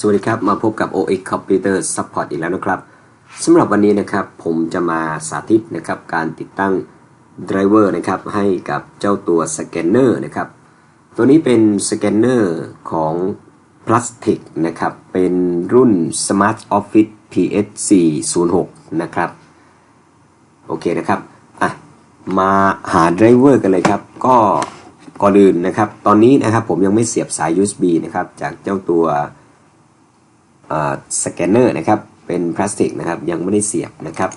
สวัสดีครับ มาพบกับ OX Computer Support อีกแล้วนะครับสำหรับวันนี้นะครับผมจะมาสาธิตนะครับการติดตั้งไดรเวอร์นะครับให้กับเจ้าตัวสแกนเนอร์นะครับตัวนี้เป็นสแกนเนอร์ของพลาสติกนะครับเป็นรุ่น Smart Office PS406 นะครับโอเคนะครับอะมาหาไดรเวอร์กันเลยครับ ก็ก่อนอื่นนะครับ ตอนนี้นะครับผมยังไม่เสียบสาย USB นะครับจากเจ้าตัว สแกนเนอร์นะครับเป็นพลาสติกนะครับยังไม่ได้เสียบนะครับ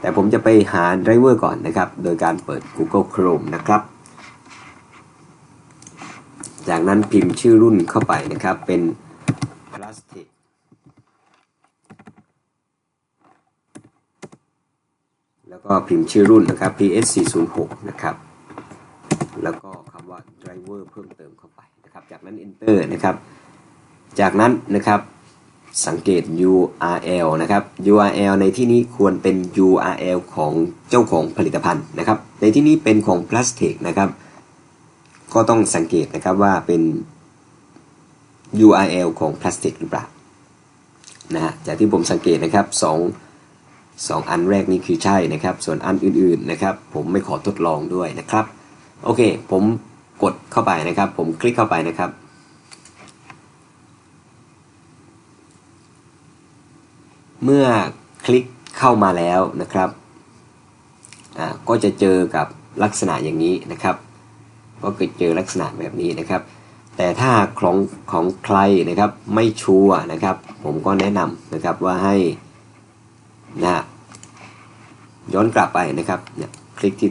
แต่ผมจะไปหาไดรเวอร์ก่อนนะครับ โดยการเปิด Google Chrome นะครับ จากนั้นพิมพ์ชื่อรุ่นเข้าไปนะครับเป็นพลาสติกแล้วก็พิมพ์ชื่อรุ่นนะครับ PS406 นะครับ แล้วก็คำว่า driver เพิ่มเติมเข้าไปนะครับ จากนั้น enter นะครับ จากนั้นนะครับ สังเกต URL นะครับ URL ในที่นี้ควรเป็น URL ของเจ้าของผลิตภัณฑ์นะครับ ในที่นี้เป็นของพลาสติกนะครับ ก็ต้องสังเกตนะครับว่าเป็น URL ของพลาสติกหรือเปล่านะฮะจากที่ผมสังเกตนะครับ2 2อันแรกนี้คือใช่นะครับ ส่วนอันอื่นๆนะครับ ผมไม่ขอทดลองด้วยนะครับ โอเค ผมกดเข้าไปนะครับ ผมคลิกเข้าไปนะครับ เมื่อคลิกเข้ามาแล้วนะครับก็จะเจอกับลักษณะอย่างนี้นะครับ ก็เกิดเจอลักษณะแบบนี้นะครับ แต่ถ้าของของใครนะครับไม่ชัวนะครับ ผมก็แนะนำนะครับว่าให้นะย้อนกลับไปนะครับเนี่ยคลิกที่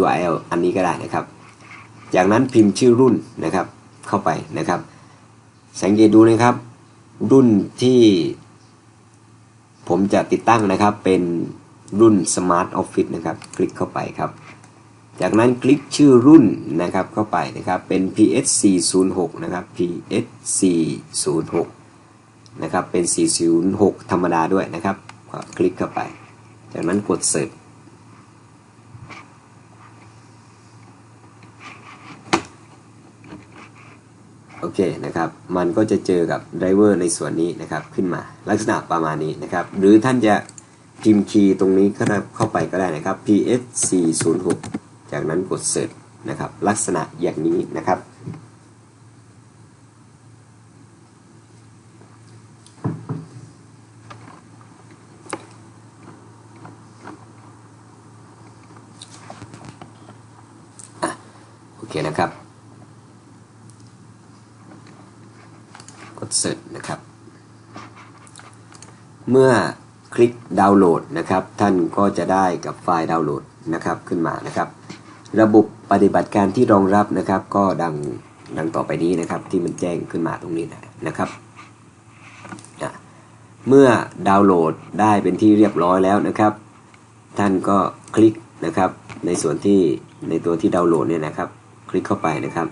URL อันนี้ก็ได้นะครับ จากนั้นพิมพ์ชื่อรุ่นนะครับเข้าไปนะครับ สังเกตดูนะครับ รุ่นที่ ผมจะติดตั้งนะครับเป็นรุ่น Smart Office นะครับ คลิกเข้าไปครับ จากนั้นคลิกชื่อรุ่นนะครับเข้าไปนะครับเป็น PS406 นะครับ PS406 นะครับเป็น 406 ธรรมดาด้วยนะครับ คลิกเข้าไป จากนั้นกดเสิร์ช โอเคนะครับ มันก็จะเจอกับไดรเวอร์ในส่วนนี้นะครับขึ้นมาลักษณะประมาณนี้นะครับ หรือท่านจะพิมพ์คีย์ตรงนี้ก็เข้าไปก็ได้นะครับ ps 4 0 6จากนั้นกดเสร็จนะครับ ลักษณะอย่างนี้นะครับ โอเคนะครับกดเสร็จนะครับ เมื่อคลิกดาวน์โหลดนะครับท่านก็จะได้กับไฟล์ดาวน์โหลดนะครับขึ้นมานะครับ ระบบปฏิบัติการที่รองรับนะครับ ก็ดังดังต่อไปนี้นะครับที่มันแจ้งขึ้นมาตรงนี้นะครับเมื่อดาวน์โหลดได้เป็นที่เรียบร้อยแล้วนะครับ ท่านก็คลิกนะครับ ในส่วนที่ในตัวที่ดาวน์โหลดเนี่ยนะครับ คลิกเข้าไปนะครับ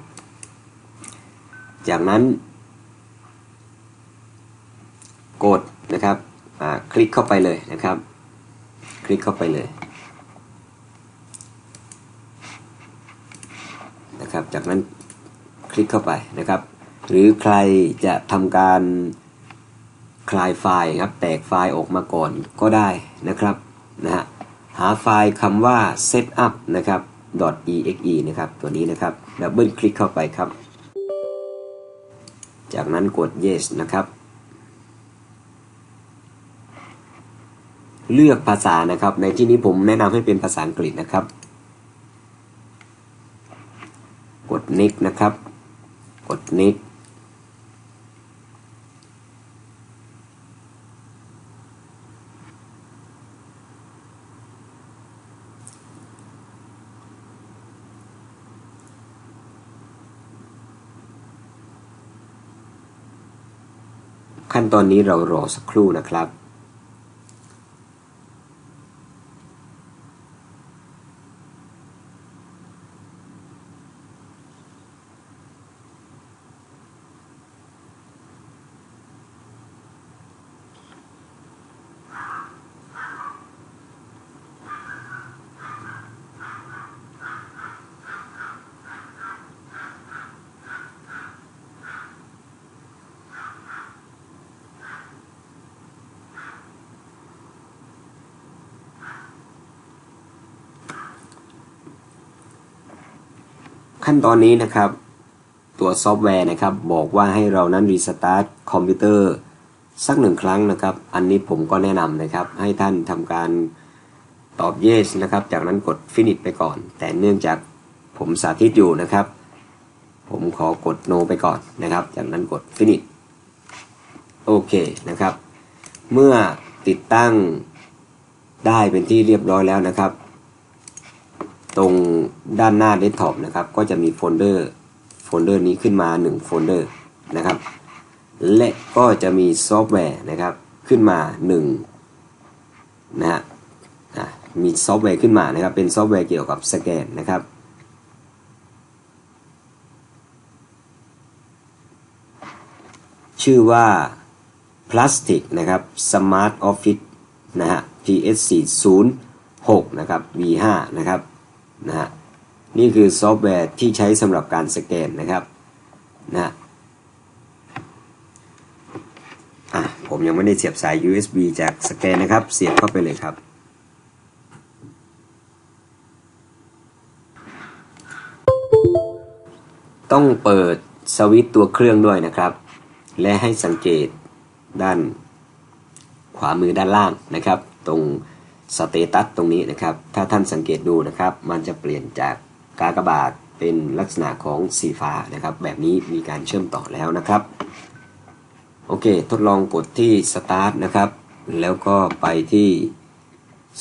จากนั้น กดนะครับ คลิกเข้าไปเลยนะครับ คลิกเข้าไปเลยนะครับ จากนั้นคลิกเข้าไปนะครับ หรือใครจะทำการคลายไฟล์ครับ แตกไฟล์ออกมาก่อนก็ได้นะครับนะฮะหาไฟล์คำว่า setup นะครับ .exe นะครับ ตัวนี้นะครับดับเบิลคลิกเข้าไปครับ จากนั้นกด yes นะครับ เลือกภาษานะครับ ในที่นี้ผมแนะนำให้เป็นภาษาอังกฤษนะครับ กด next นะครับ กด next ขั้นตอนนี้เรารอสักครู่นะครับ ขั้นตอนนี้นะครับ ตัวซอฟต์แวร์นะครับ บอกว่าให้เรานั้นรีสตาร์ทคอมพิวเตอร์สักหนึ่งครั้งนะครับ อันนี้ผมก็แนะนำนะครับ ให้ท่านทำการตอบ yes นะครับ จากนั้นกด finish ไปก่อน แต่เนื่องจากผมสาธิตอยู่นะครับ ผมขอกด no ไปก่อนนะครับ จากนั้นกด finish โอเคนะครับ เมื่อติดตั้งได้เป็นที่เรียบร้อยแล้วนะครับ ตรงด้านหน้าเดสก์ท็อปนะครับ ก็จะมีโฟลเดอร์โฟลเดอร์นี้ขึ้นมา 1 โฟลเดอร์นะครับ และก็จะมีซอฟต์แวร์นะครับขึ้นมา1นะฮะอะมีซอฟต์แวร์ขึ้นมานะครับ เป็นซอฟต์แวร์เกี่ยวกับสแกนนะครับ ชื่อว่า Plastic นะครับ Smart Office นะฮะ PS 406 นะครับ V5 นะครับ นะฮะนี่คือซอฟต์แวร์ที่ใช้สำหรับการสแกนนะครับนะอะผมยังไม่ได้เสียบสาย USB จากสแกนนะครับ เสียบเข้าไปเลยครับ ต้องเปิดสวิตตัวเครื่องด้วยนะครับ และให้สังเกตด้านขวามือด้านล่างนะครับ ตรง สเตตัสตรงนี้นะครับ ถ้าท่านสังเกตดูนะครับ มันจะเปลี่ยนจากกากบาทเป็นลักษณะของสีฟ้านะครับ แบบนี้มีการเชื่อมต่อแล้วนะครับ โอเค ทดลองกดที่ Start นะครับ แล้วก็ไปที่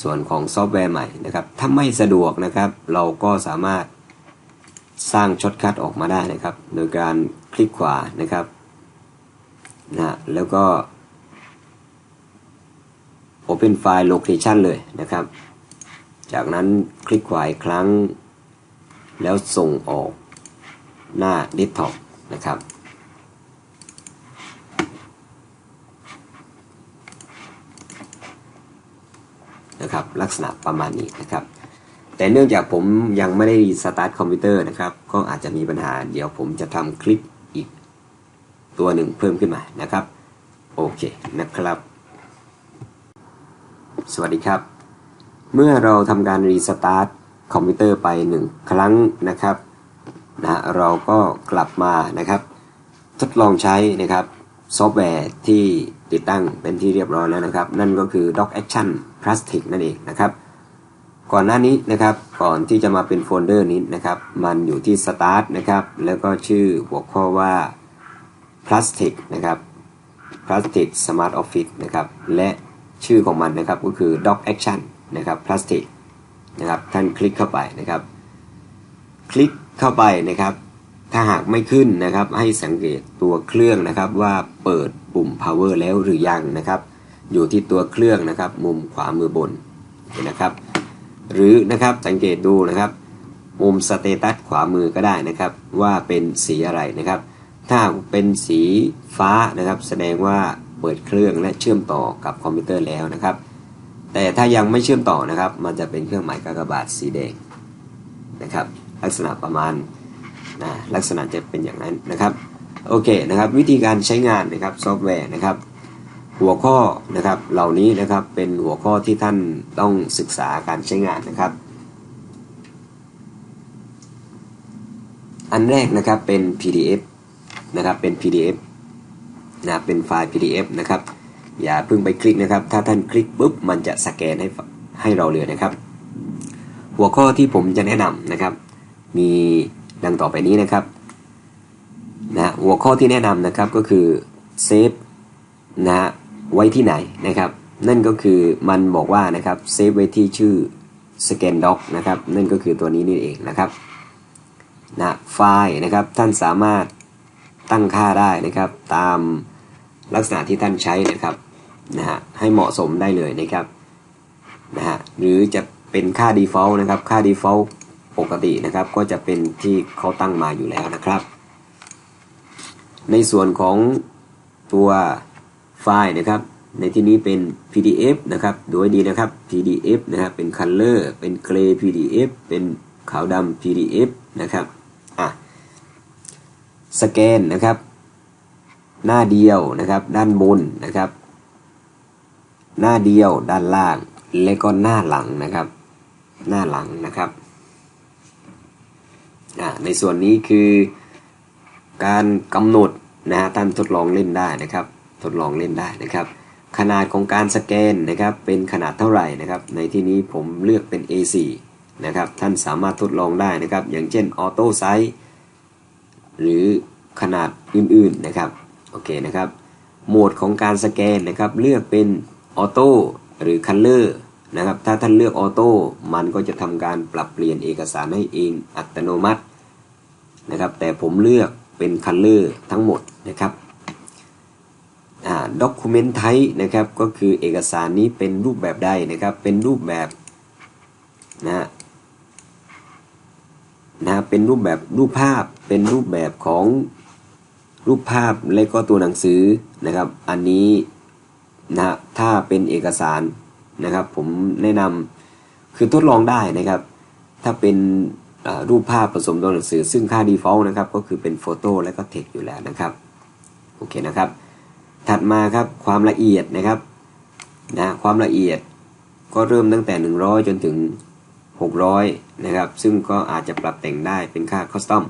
ส่วนของซอฟต์แวร์ใหม่นะครับ ถ้าไม่สะดวกนะครับ เราก็สามารถสร้างช็อตคัทออกมาได้นะครับ โดยการคลิกขวานะครับนะแล้วก็ Open File Location เลยนะครับ จากนั้นคลิกขวาอีกครั้ง แล้วส่งออกหน้า Desktop นะครับ นะครับ ลักษณะประมาณนี้นะครับ แต่เนื่องจากผมยังไม่ได้สตาร์ทคอมพิวเตอร์นะครับ ก็อาจจะมีปัญหา เดี๋ยวผมจะทำคลิปอีกตัวหนึ่งเพิ่มขึ้นมานะครับ โอเคนะครับ สวัสดีครับ เมื่อเราทำการรีสตาร์ทคอมพิวเตอร์ไปหนึ่งครั้งนะครับนะเราก็กลับมานะครับ ทดลองใช้นะครับซอฟต์แวร์ที่ติดตั้งเป็นที่เรียบร้อยแล้วนะครับ นั่นก็คือ Doc Action Plastic นั่นเองนะครับ ก่อนหน้านี้นะครับก่อนที่จะมาเป็นโฟลเดอร์นี้นะครับ มันอยู่ที่ Start นะครับ แล้วก็ชื่อหัวข้อว่า Plastic นะครับ Plastic Smart Office นะครับ และ ชื่อของมันนะครับก็คือ Dock Action นะครับ Plastic นะครับท่านคลิกเข้าไปนะครับ คลิกเข้าไปนะครับ ถ้าหากไม่ขึ้นนะครับ ให้สังเกตตัวเครื่องนะครับว่าเปิดปุ่ม power แล้วหรือยังนะครับ อยู่ที่ตัวเครื่องนะครับ มุมขวามือบนนะครับ หรือนะครับสังเกตดูนะครับ มุมสเตตัสขวามือก็ได้นะครับ ว่าเป็นสีอะไรนะครับ ถ้าเป็นสีฟ้านะครับ แสดงว่า เปิดเครื่องและเชื่อมต่อกับคอมพิวเตอร์แล้วนะครับ แต่ถ้ายังไม่เชื่อมต่อนะครับ มันจะเป็นเครื่องหมายกากบาทสีแดงนะครับ ลักษณะประมาณนะลักษณะจะเป็นอย่างนั้นนะครับโอเคนะครับวิธีการใช้งานนะครับซอฟต์แวร์นะครับ หัวข้อนะครับเหล่านี้นะครับเป็นหัวข้อที่ท่านต้องศึกษาการใช้งานนะครับ อันแรกนะครับเป็น PDF นะครับเป็น PDF นะเป็นไฟล์ PDF นะครับ อย่าเพิ่งไปคลิกนะครับ ถ้าท่านคลิกปุ๊บมันจะสแกนให้ให้เราเลยนะครับ หัวข้อที่ผมจะแนะนำนะครับ มีดังต่อไปนี้นะครับนะหัวข้อที่แนะนำนะครับก็คือเซฟนะไว้ที่ไหนนะครับ นั่นก็คือมันบอกว่านะครับเซฟไว้ที่ชื่อ Scan Doc นะครับ นั่นก็คือตัวนี้นี่เองนะครับนะไฟล์นะครับท่านสามารถ ตั้งค่าได้นะครับ ตามลักษณะที่ท่านใช้นะครับนะฮะให้เหมาะสมได้เลยนะครับนะฮะหรือจะเป็นค่า default นะครับค่า default ปกตินะครับ ก็จะเป็นที่เขาตั้งมาอยู่แล้วนะครับ ในส่วนของตัวไฟล์นะครับ ในที่นี้เป็น PDF นะครับดูดีนะครับ PDF นะครับเป็น Color เป็น Gray PDF เป็นขาวดำ PDF นะครับ สแกนนะครับ หน้าเดียวนะครับ ด้านบนนะครับ หน้าเดียวด้านล่าง และก็หน้าหลังนะครับ หน้าหลังนะครับในส่วนนี้คือการกำหนดนะฮะท่านทดลองเล่นได้นะครับ ทดลองเล่นได้นะครับ ขนาดของการสแกนนะครับ เป็นขนาดเท่าไหร่นะครับ ในที่นี้ผมเลือกเป็น A4 นะครับ ท่านสามารถทดลองได้นะครับ อย่างเช่นออโต้ไซส์ หรือขนาดอื่นๆนะครับโอเคนะครับโหมดของการสแกนนะครับเลือกเป็นออโต้หรือคัลเลอร์นะครับถ้าท่านเลือกออโต้มันก็จะทำการปรับเปลี่ยนเอกสารให้เองอัตโนมัตินะครับแต่ผมเลือกเป็นคัลเลอร์ทั้งหมดนะครับด็อกิเมนต์ไทป์นะครับก็คือเอกสารนี้เป็นรูปแบบใดนะครับเป็นรูปแบบนะ ฮะนะเป็นรูปแบบรูปภาพเป็นรูปแบบของรูปภาพและก็ตัวหนังสือนะครับ อันนี้นะถ้าเป็นเอกสารนะครับ ผมแนะนำคือทดลองได้นะครับ ถ้าเป็นรูปภาพผสมตัวหนังสือ ซึ่งค่า default นะครับ ก็คือเป็นโฟโต้และก็เทคอยู่แล้วนะครับโอเคนะครับ ถัดมาครับความละเอียดนะครับนะความละเอียดก็เริ่มตั้งแต่ 100 จนถึง 600 นะครับ ซึ่งก็อาจจะปรับแต่งได้เป็นค่าคอสตอม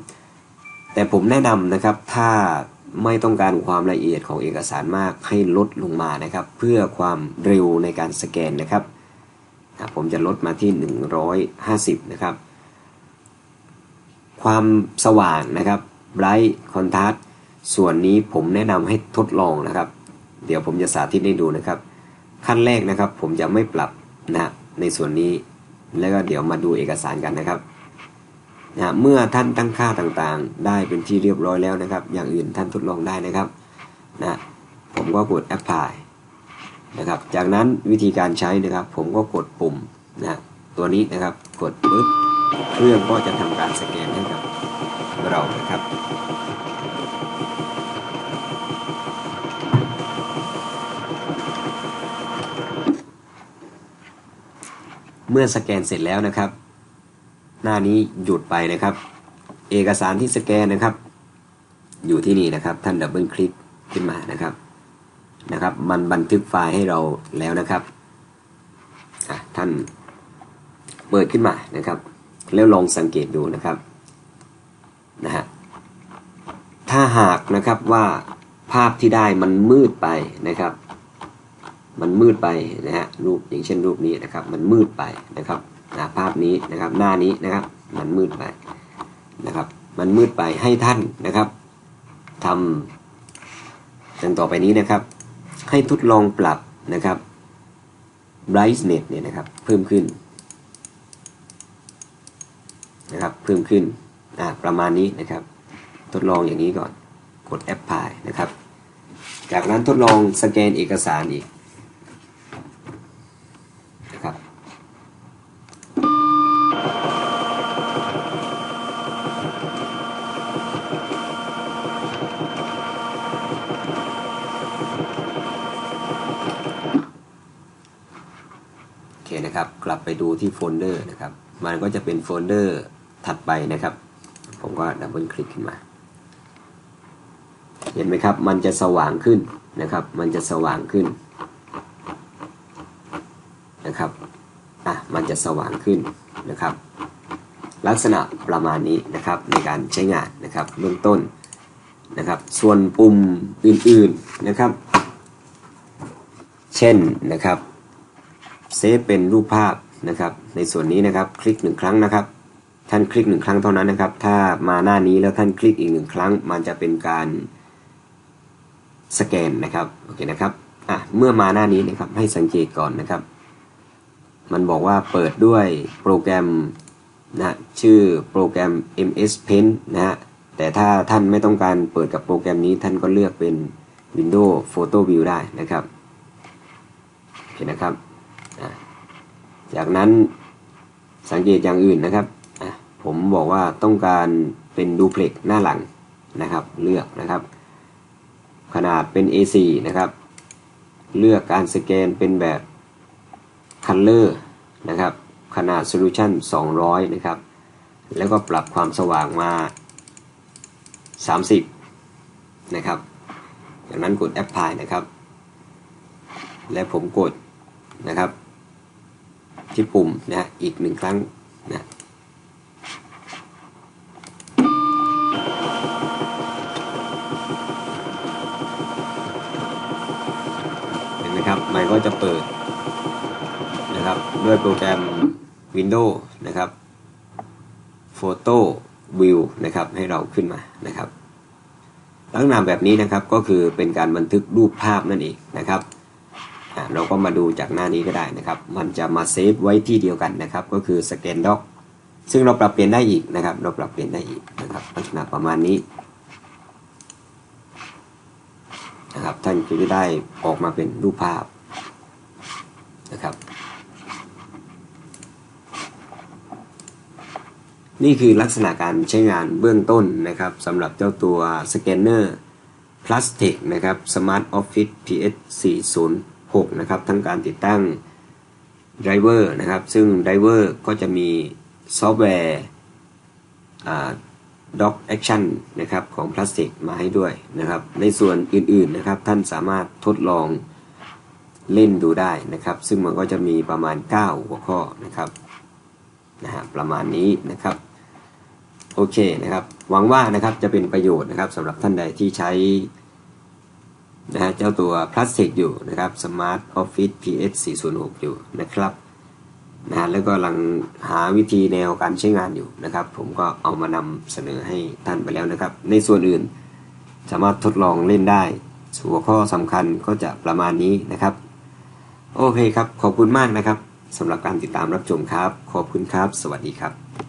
แต่ผมแนะนำนะครับถ้าไม่ต้องการความละเอียดของเอกสารมากให้ลดลงมานะครับ เพื่อความเร็วในการสแกนนะครับ ผมจะลดมาที่ 150 นะครับ ความสว่างนะครับ bright contrast ส่วนนี้ผมแนะนำให้ทดลองนะครับ เดี๋ยวผมจะสาธิตให้ดูนะครับ ขั้นแรกนะครับ ผมจะไม่ปรับนะในส่วนนี้ แล้วก็เดี๋ยวมาดูเอกสารกันนะครับนะเมื่อท่านตั้งค่าต่างๆ ได้เป็นที่เรียบร้อยแล้วนะครับ อย่างอื่นท่านทดลองได้นะครับนะผมก็กด apply นะครับ จากนั้นวิธีการใช้นะครับ ผมก็กดปุ่มนะตัวนี้นะครับกดปุ๊บเครื่องก็จะทำการสแกนให้กับเรานะครับ มื่อสแกนเสร็จแล้วนะครับ หน้านี้หยุดไปนะครับ เอกสารที่สแกนนะครับ อยู่ที่นี่นะครับ ท่านดับเบิลคลิกขึ้นมานะครับนะครับ มันบันทึกไฟล์ให้เราแล้วนะครับท่านเปิดขึ้นมานะครับ แล้วลองสังเกตดูนะครับนะฮะถ้าหากนะครับว่าภาพที่ได้มันมืดไปนะครับ มันมืดไปนะฮะรูปอย่างเช่นรูปนี้นะครับ มันมืดไปนะครับนะภาพนี้นะครับหน้านี้นะครับ มันมืดไปนะครับ มันมืดไปให้ท่านนะครับทำดังต่อไปนี้นะครับ ให้ทดลองปรับนะครับ brightness เนี่ยนะครับ เพิ่มขึ้นนะครับ เพิ่มขึ้นอ่าประมาณนี้นะครับ ทดลองอย่างนี้ก่อนกด apply นะครับ จากนั้นทดลองสแกนเอกสารอีกนะครับ โอเคนะครับ กลับ ไปดูที่โฟลเดอร์นะครับ มันก็จะเป็นโฟลเดอร์ถัดไปนะครับ ผมก็ดับเบิลคลิกขึ้นมา เห็นไหมครับ มันจะสว่างขึ้นนะครับ มันจะสว่างขึ้นนะครับอะมันจะสว่างขึ้นนะครับ ลักษณะประมาณนี้นะครับในการใช้งานนะครับเบื้องต้นนะครับ ส่วนปุ่มอื่นๆนะครับ เช่นนะครับเซฟเป็นรูปภาพ นะครับ ในส่วนนี้นะครับคลิกหนึ่งครั้งนะครับ ท่านคลิกหนึ่งครั้งเท่านั้นนะครับ ถ้ามาหน้านี้แล้วท่านคลิกอีกหนึ่งครั้ง มันจะเป็นการสแกนนะครับโอเคนะครับอะเมื่อมาหน้านี้นะครับให้สังเกตก่อนนะครับ มันบอกว่าเปิดด้วยโปรแกรมนะชื่อโปรแกรม MS Paint นะฮะแต่ถ้าท่านไม่ต้องการเปิดกับโปรแกรมนี้ท่านก็เลือกเป็น Windows Photo View ได้นะครับโอเคนะครับ จากนั้นสังเกตอย่างอื่นนะครับ ผมบอกว่าต้องการเป็นดูเพล็กหน้าหลังนะครับ เลือกนะครับ ขนาดเป็น A4 นะครับ เลือกการสแกนเป็นแบบ Color นะครับ ขนาด Solution 200 นะครับ แล้วก็ปรับความสว่างมา 30 นะครับจากนั้นกด Apply นะครับ และผมกดนะครับ ที่ปุ่มนะอีกหนึ่งครั้งนะเห็นไหมครับมันก็จะเปิดนะครับด้วยโปรแกรม Windows นะครับ Photo View นะครับให้เราขึ้นมานะครับลักษณะแบบนี้นะครับก็คือเป็นการบันทึกรูปภาพนั่นเองนะครับ เราก็มาดูจากหน้านี้ก็ได้นะครับ มันจะมาเซฟไว้ที่เดียวกันนะครับ ก็คือสแกนด็อกซึ่งเราปรับเปลี่ยนได้อีกนะครับ เราปรับเปลี่ยนได้อีกนะครับลักษณะประมาณนี้นะครับท่านก็จะได้ออกมาเป็นรูปภาพนะครับ นี่คือลักษณะการใช้งานเบื้องต้นนะครับสำหรับเจ้าตัวสแกนเนอร์พลาสติกนะครับ Smart Office PS40 6 นะครับ ทั้งการติดตั้งไดรเวอร์นะครับ ซึ่งไดรเวอร์ก็จะมีซอฟต์แวร์ด็อกแอคชั่นนะครับของพลาสติกมาให้ด้วยนะครับ ในส่วนอื่นๆนะครับ ท่านสามารถทดลองเล่นดูได้นะครับ ซึ่งมันก็จะมีประมาณ 9 หัวข้อนะครับนะฮะประมาณนี้นะครับ โอเคนะครับ หวังว่านะครับจะเป็นประโยชน์นะครับสำหรับท่านใดที่ใช้ นะฮะเจ้าตัวพลาสติกอยู่นะครับ Smart Office PS 406อยู่นะครับนะฮะแล้วก็กำลังหาวิธีแนวการใช้งานอยู่นะครับ ผมก็เอามานำเสนอให้ท่านไปแล้วนะครับ ในส่วนอื่นสามารถทดลองเล่นได้หัวข้อสำคัญก็จะประมาณนี้นะครับ โอเคครับ ขอบคุณมากนะครับสำหรับการติดตามรับชมครับ ขอบคุณครับ สวัสดีครับ